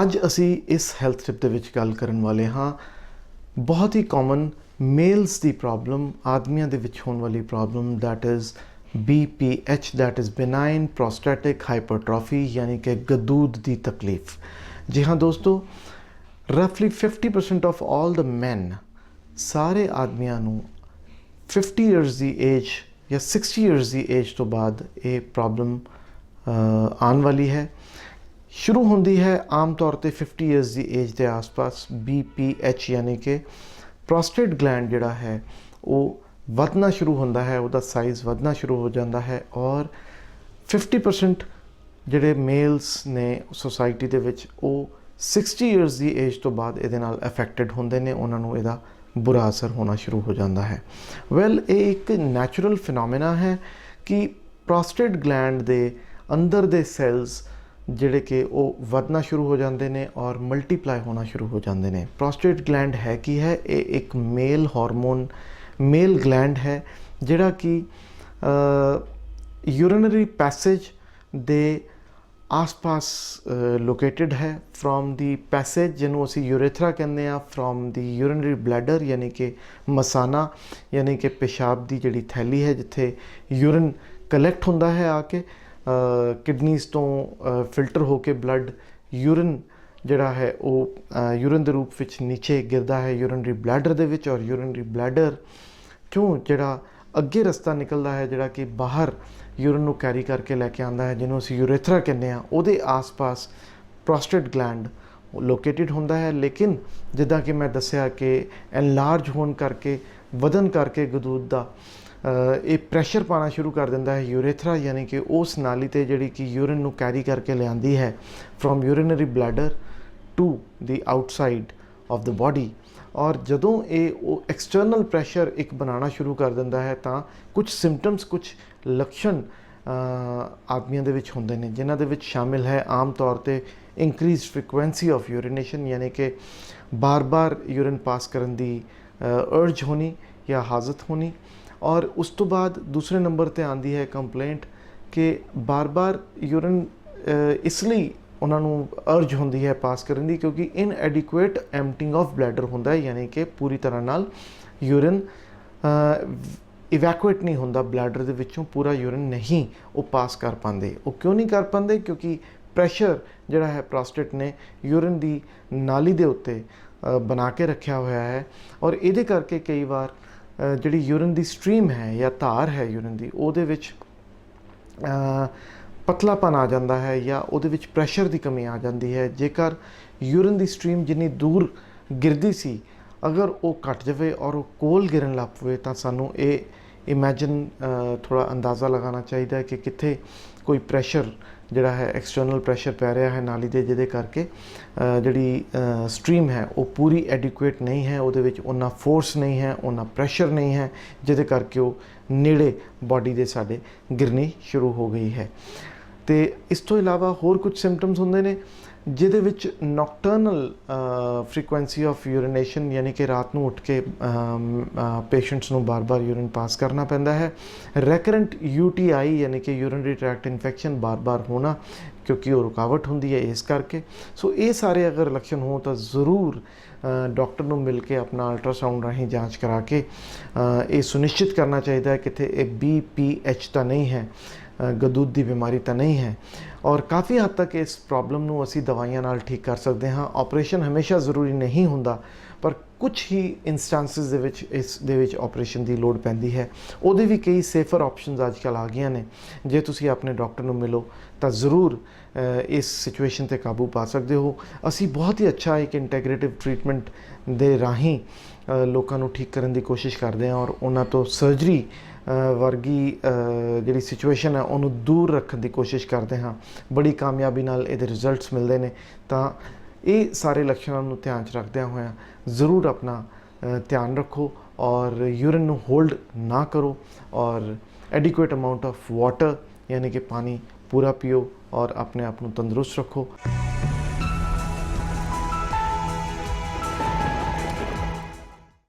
ਅੱਜ ਅਸੀਂ ਇਸ ਹੈਲਥ ਟਿਪ ਦੇ ਵਿੱਚ ਗੱਲ ਕਰਨ ਵਾਲੇ ਹਾਂ। ਬਹੁਤ ਹੀ ਕਾਮਨ ਮੇਲਸ ਦੀ ਪ੍ਰੋਬਲਮ ਆਦਮੀਆਂ ਦੇ ਵਿੱਚ ਹੋਣ ਵਾਲੀ problem that is BPH that is benign prostatic hypertrophy, ਯਾਨੀ ਕਿ ਗਦੂਦ ਦੀ ਤਕਲੀਫ। ਜੀ ਹਾਂ ਦੋਸਤੋ ਰਫਲੀ 50% of all ਦ men ਸਾਰੇ ਆਦਮੀਆਂ ਨੂੰ 50 ਇਅਰਸ ਦੀ ਏਜ ਜਾਂ 60 ਇਅਰਸ ਦੀ ਏਜ ਤੋਂ ਬਾਅਦ ਇਹ ਪ੍ਰੋਬਲਮ ਆਉਣ ਵਾਲੀ ਹੈ। ਸ਼ੁਰੂ ਹੁੰਦੀ ਹੈ ਆਮ ਤੌਰ ਤੇ 50 ਇਅਰਸ ਦੀ ਏਜ ਦੇ ਆਸ-ਪਾਸ BPH ਯਾਨੀ ਕਿ ਪ੍ਰੋਸਟੇਟ ਗਲੈਂਡ ਜਿਹੜਾ ਹੈ, ਉਹ ਵਧਣਾ ਸ਼ੁਰੂ ਹੁੰਦਾ ਹੈ, ਉਹਦਾ ਸਾਈਜ਼ ਵਧਣਾ ਸ਼ੁਰੂ ਹੋ ਜਾਂਦਾ ਹੈ ਔਰ 50% ਜਿਹੜੇ ਮੇਲਸ ਨੇ ਸੋਸਾਇਟੀ ਦੇ ਵਿੱਚ, ਉਹ 60 ਇਅਰਸ ਦੀ ਏਜ ਤੋਂ ਬਾਅਦ ਇਹਦੇ ਨਾਲ ਅਫੈਕਟਡ ਹੁੰਦੇ ਨੇ, ਉਹਨਾਂ ਨੂੰ ਇਹਦਾ ਬੁਰਾ ਅਸਰ ਹੋਣਾ ਸ਼ੁਰੂ ਹੋ ਜਾਂਦਾ ਹੈ। ਵੈਲ ਇਹ ਇੱਕ ਨੈਚੁਰਲ ਫਿਨੋਮੇਨਾ ਹੈ ਕਿ ਪ੍ਰੋਸਟੇਟ ਗਲੈਂਡ ਦੇ ਅੰਦਰ ਦੇ ਸੈਲਸ ਜਿਹੜੇ ਕਿ ਉਹ ਵਧਣਾ ਸ਼ੁਰੂ ਹੋ ਜਾਂਦੇ ਨੇ ਔਰ ਮਲਟੀਪਲਾਈ ਹੋਣਾ ਸ਼ੁਰੂ ਹੋ ਜਾਂਦੇ ਨੇ। ਪ੍ਰੋਸਟੇਟ ਗਲੈਂਡ ਹੈ ਕੀ ਹੈ? ਇਹ ਇੱਕ ਮੇਲ ਹਾਰਮੋਨ ਮੇਲ ਗਲੈਂਡ ਹੈ, ਜਿਹੜਾ ਕਿ ਯੂਰਿਨਰੀ ਪੈਸੇਜ ਦੇ ਆਸ-ਪਾਸ ਲੋਕੇਟਿਡ ਹੈ। ਫਰੋਮ ਦੀ ਪੈਸੇਜ ਜਿਹਨੂੰ ਅਸੀਂ ਯੂਰੇਥਰਾ ਕਹਿੰਦੇ ਆ ਫਰੋਮ ਦੀ ਯੂਰਿਨਰੀ ਬਲੈਡਰ ਯਾਨੀ ਕਿ ਮਸਾਨਾ, ਯਾਨੀ ਕਿ ਪਿਸ਼ਾਬ ਦੀ ਜਿਹੜੀ ਥੈਲੀ ਹੈ, ਜਿੱਥੇ ਯੂਰਿਨ ਕਲੈਕਟ ਹੁੰਦਾ ਹੈ ਆ ਕੇ ਕਿਡਨੀਜ਼ ਤੋਂ ਫਿਲਟਰ ਹੋ ਕੇ ਬਲੱਡ ਯੂਰਿਨ ਜਿਹੜਾ ਹੈ ਉਹ ਯੂਰਿਨ ਦੇ ਰੂਪ ਵਿੱਚ ਨੀਚੇ ਗਿਰਦਾ ਹੈ ਯੂਰਿਨਰੀ ਬਲੈਡਰ ਦੇ ਵਿੱਚ ਔਰ ਯੂਰਿਨਰੀ ਬਲੈਡਰ ਚੋਂ ਜਿਹੜਾ ਅੱਗੇ ਰਸਤਾ ਨਿਕਲਦਾ ਹੈ, ਜਿਹੜਾ ਕਿ ਬਾਹਰ ਯੂਰਿਨ ਨੂੰ ਕੈਰੀ ਕਰਕੇ ਲੈ ਕੇ ਆਉਂਦਾ ਹੈ, ਜਿਹਨੂੰ ਅਸੀਂ ਯੂਰੇਥਰਾ ਕਹਿੰਦੇ ਆ ਉਹਦੇ ਆਸ-ਪਾਸ ਪ੍ਰੋਸਟੇਟ ਗਲੈਂਡ ਲੋਕੇਟਿਡ ਹੁੰਦਾ ਹੈ। ਲੇਕਿਨ ਜਿੱਦਾਂ ਕਿ ਮੈਂ ਦੱਸਿਆ ਕਿ ਐਨਲਾਰਜ ਹੋਣ ਕਰਕੇ ਵਧਨ ਕਰਕੇ ਗਦੂਦ ਦਾ ਇਹ ਪ੍ਰੈਸ਼ਰ ਪਾਣਾ ਸ਼ੁਰੂ ਕਰ ਦਿੰਦਾ ਹੈ ਯੂਰੇਥਰਾ ਯਾਨੀ ਕਿ ਉਸ ਨਾਲੀ ਤੇ ਜਿਹੜੀ ਕਿ ਯੂਰਿਨ ਨੂੰ ਕੈਰੀ ਕਰਕੇ ਲਿਆਂਦੀ ਹੈ। From urinary bladder to the outside of the body ਔਰ ਜਦੋਂ ਇਹ ਉਹ ਐਕਸਟਰਨਲ ਪ੍ਰੈਸ਼ਰ ਇੱਕ ਬਣਾਉਣਾ ਸ਼ੁਰੂ ਕਰ ਦਿੰਦਾ ਹੈ, ਤਾਂ ਕੁਝ ਸਿੰਪਟਮਸ ਕੁਝ ਲੱਛਣ ਆਦਮੀਆਂ ਦੇ ਵਿੱਚ ਹੁੰਦੇ ਨੇ, ਜਿਨ੍ਹਾਂ ਦੇ ਵਿੱਚ ਸ਼ਾਮਿਲ ਹੈ ਆਮ ਤੌਰ ਤੇ ਇਨਕਰੀਜ਼ਡ ਫ੍ਰੀਕੁਐਂਸੀ ਆਫ ਯੂਰੀਨੇਸ਼ਨ ਯਾਨੀ ਕਿ ਬਾਰ-ਬਾਰ ਯੂਰਿਨ ਪਾਸ ਕਰਨ ਦੀ ਅਰਜ ਹੋਣੀ ਜਾਂ ਹਾਜ਼ਤ ਹੋਣੀ। ਔਰ ਉਸ ਤੋਂ ਬਾਅਦ ਦੂਸਰੇ ਨੰਬਰ ਤੇ ਆਂਦੀ ਹੈ ਕੰਪਲੇਂਟ ਕਿ ਬਾਰ-ਬਾਰ ਯੂਰਨ ਇਸ ਲਈ ਉਹਨਾਂ ਨੂੰ ਅਰਜ ਹੁੰਦੀ ਹੈ ਪਾਸ ਕਰਨ ਦੀ ਕਿਉਂਕਿ ਇਨਐਡਿਕੁਏਟ ਐਮਟਿੰਗ ਆਫ ਬਲੈਡਰ ਹੁੰਦਾ ਹੈ, ਯਾਨੀ ਕਿ ਪੂਰੀ ਤਰ੍ਹਾਂ ਨਾਲ ਯੂਰਨ ਇਵੈਕੂਏਟ ਨਹੀਂ ਹੁੰਦਾ ਬਲੈਡਰ ਦੇ ਵਿੱਚੋਂ, ਪੂਰਾ ਯੂਰਨ ਨਹੀਂ ਉਹ ਪਾਸ ਕਰ ਪਾਉਂਦੇ। ਉਹ ਕਿਉਂ ਨਹੀਂ ਕਰ ਪਾਉਂਦੇ? ਕਿਉਂਕਿ ਪ੍ਰੈਸ਼ਰ ਜਿਹੜਾ ਹੈ ਪ੍ਰੋਸਟੇਟ ਨੇ ਯੂਰਨ ਦੀ ਨਾਲੀ ਦੇ ਉੱਤੇ ਬਣਾ ਕੇ ਰੱਖਿਆ ਹੋਇਆ ਹੈ। ਔਰ ਇਹਦੇ ਕਰਕੇ ਕਈ ਵਾਰ ਜਿਹੜੀ ਯੂਰਨ ਦੀ ਸਟ੍ਰੀਮ ਹੈ ਜਾਂ ਧਾਰ ਹੈ ਯੂਰਨ ਦੀ, ਉਹਦੇ ਵਿੱਚ ਪਤਲਾਪਨ ਆ ਜਾਂਦਾ ਹੈ ਜਾਂ ਉਹਦੇ ਵਿੱਚ ਪ੍ਰੈਸ਼ਰ ਦੀ ਕਮੀ ਆ ਜਾਂਦੀ ਹੈ। ਜੇਕਰ ਯੂਰਨ ਦੀ ਸਟ੍ਰੀਮ ਜਿੰਨੀ ਦੂਰ ਗਿਰਦੀ ਸੀ, ਅਗਰ ਉਹ ਘਟ ਜਾਵੇ ਔਰ ਉਹ ਕੋਲ ਗਿਰਨ ਲੱਗ ਪਵੇ, ਤਾਂ ਸਾਨੂੰ ਇਹ ਇਮੇਜਿਨ ਥੋੜਾ ਅੰਦਾਜ਼ਾ ਲਗਾਉਣਾ ਚਾਹੀਦਾ ਹੈ ਕਿ ਕਿੱਥੇ ਕੋਈ ਪ੍ਰੈਸ਼ਰ ਜਿਹੜਾ ਹੈ ਐਕਸਟਰਨਲ ਪ੍ਰੈਸ਼ਰ ਪੈ ਰਿਹਾ ਹੈ ਨਾਲੀ ਦੇ, ਜਿਹਦੇ ਕਰਕੇ ਜਿਹੜੀ ਸਟ੍ਰੀਮ ਹੈ, ਉਹ ਪੂਰੀ ਐਡਿਕੁਏਟ ਨਹੀਂ ਹੈ, ਉਹਦੇ ਵਿੱਚ ਉਹਨਾਂ ਫੋਰਸ ਨਹੀਂ ਹੈ ਉਹਨਾਂ ਪ੍ਰੈਸ਼ਰ ਨਹੀਂ ਹੈ, ਜਿਹਦੇ ਕਰਕੇ ਉਹ ਨੇੜੇ ਬਾਡੀ ਦੇ ਸਾਡੇ ਗਿਰਨੀ ਸ਼ੁਰੂ ਹੋ ਗਈ ਹੈ। ਤੇ ਇਸ ਤੋਂ ਇਲਾਵਾ ਹੋਰ ਕੁਝ ਸਿੰਪਟਮਸ ਹੁੰਦੇ ਨੇ। ਜਿਹਦੇ ਵਿੱਚ ਨੋਕਟਰਨਲ ਫ੍ਰੀਕੁਐਂਸੀ ਆਫ ਯੂਰੀਨੇਸ਼ਨ ਯਾਨੀ ਕਿ ਰਾਤ ਨੂੰ ਉੱਠ ਕੇ ਪੇਸ਼ੈਂਟਸ ਨੂੰ ਬਾਰ-ਬਾਰ ਯੂਰਿਨ ਪਾਸ ਕਰਨਾ ਪੈਂਦਾ ਹੈ। ਰੈਕਰੈਂਟ ਯੂਟੀਆਈ ਯਾਨੀ ਕਿ ਯੂਰਿਨਰੀ ਟ੍ਰੈਕਟ ਇਨਫੈਕਸ਼ਨ ਬਾਰ-ਬਾਰ ਹੋਣਾ ਕਿਉਂਕਿ ਉਹ ਰੁਕਾਵਟ ਹੁੰਦੀ ਹੈ ਇਸ ਕਰਕੇ। ਸੋ ਇਹ ਸਾਰੇ ਅਗਰ ਲੱਛਣ ਹੋ ਤਾਂ ਜ਼ਰੂਰ ਡਾਕਟਰ ਨੂੰ ਮਿਲ ਕੇ ਆਪਣਾ ਅਲਟਰਾਸਾਊਂਡ ਰਾਹੀਂ ਜਾਂਚ ਕਰਾ ਕੇ ਇਹ ਸੁਨਿਸ਼ਚਿਤ ਕਰਨਾ ਚਾਹੀਦਾ ਹੈ ਕਿ ਇਹ BPH ਤਾਂ ਨਹੀਂ ਹੈ। ਗਦੂਦ ਦੀ ਬਿਮਾਰੀ ਤਾਂ ਨਹੀਂ ਹੈ। ਔਰ ਕਾਫੀ ਹੱਦ ਤੱਕ ਇਸ ਪ੍ਰੋਬਲਮ ਨੂੰ ਅਸੀਂ ਦਵਾਈਆਂ ਨਾਲ ਠੀਕ ਕਰ ਸਕਦੇ ਹਾਂ। ਆਪਰੇਸ਼ਨ ਹਮੇਸ਼ਾ ਜ਼ਰੂਰੀ ਨਹੀਂ ਹੁੰਦਾ, ਪਰ ਕੁਝ ਹੀ ਇਨਸਟੈਂਸਸ ਦੇ ਵਿੱਚ ਇਸ ਦੇ ਵਿੱਚ ਆਪਰੇਸ਼ਨ ਦੀ ਲੋੜ ਪੈਂਦੀ ਹੈ। ਉਹਦੇ ਵੀ ਕਈ ਸੇਫਰ ਆਪਸ਼ਨਸ ਅੱਜਕੱਲ ਆ ਗਈਆਂ ਨੇ। ਜੇ ਤੁਸੀਂ ਆਪਣੇ ਡਾਕਟਰ ਨੂੰ ਮਿਲੋ, ਤਾਂ ਜ਼ਰੂਰ ਇਸ ਸਿਚੁਏਸ਼ਨ ਤੇ ਕਾਬੂ ਪਾ ਸਕਦੇ ਹੋ। ਅਸੀਂ ਬਹੁਤ ਹੀ ਅੱਛਾ ਇੱਕ ਇੰਟੈਗ੍ਰੇਟਿਵ ਟ੍ਰੀਟਮੈਂਟ ਦੇ ਰਾਹੀਂ ਲੋਕਾਂ ਨੂੰ ਠੀਕ ਕਰਨ ਦੀ ਕੋਸ਼ਿਸ਼ ਕਰਦੇ ਹਾਂ ਔਰ ਉਹਨਾਂ ਤੋਂ ਸਰਜਰੀ ਵਰਗੀ ਜਿਹੜੀ ਸਿਚੁਏਸ਼ਨ ਹੈ, ਉਹਨੂੰ ਦੂਰ ਰੱਖਣ ਦੀ ਕੋਸ਼ਿਸ਼ ਕਰਦੇ ਹਾਂ। ਬੜੀ ਕਾਮਯਾਬੀ ਨਾਲ ਇਹਦੇ ਰਿਜ਼ਲਟਸ ਮਿਲਦੇ ਨੇ। ਤਾਂ ਇਹ ਸਾਰੇ ਲੱਛਣਾਂ ਨੂੰ ਧਿਆਨ 'ਚ ਰੱਖਦਿਆਂ ਹੋਇਆਂ ਜ਼ਰੂਰ ਆਪਣਾ ਧਿਆਨ ਰੱਖੋ ਔਰ ਯੂਰਿਨ ਨੂੰ ਹੋਲਡ ਨਾ ਕਰੋ ਔਰ ਐਡਿਕੁਏਟ ਅਮਾਉਂਟ ਆਫ ਵਾਟਰ ਯਾਨੀ ਕਿ ਪਾਣੀ ਪੂਰਾ ਪੀਓ ਔਰ ਆਪਣੇ ਆਪ ਨੂੰ ਤੰਦਰੁਸਤ ਰੱਖੋ।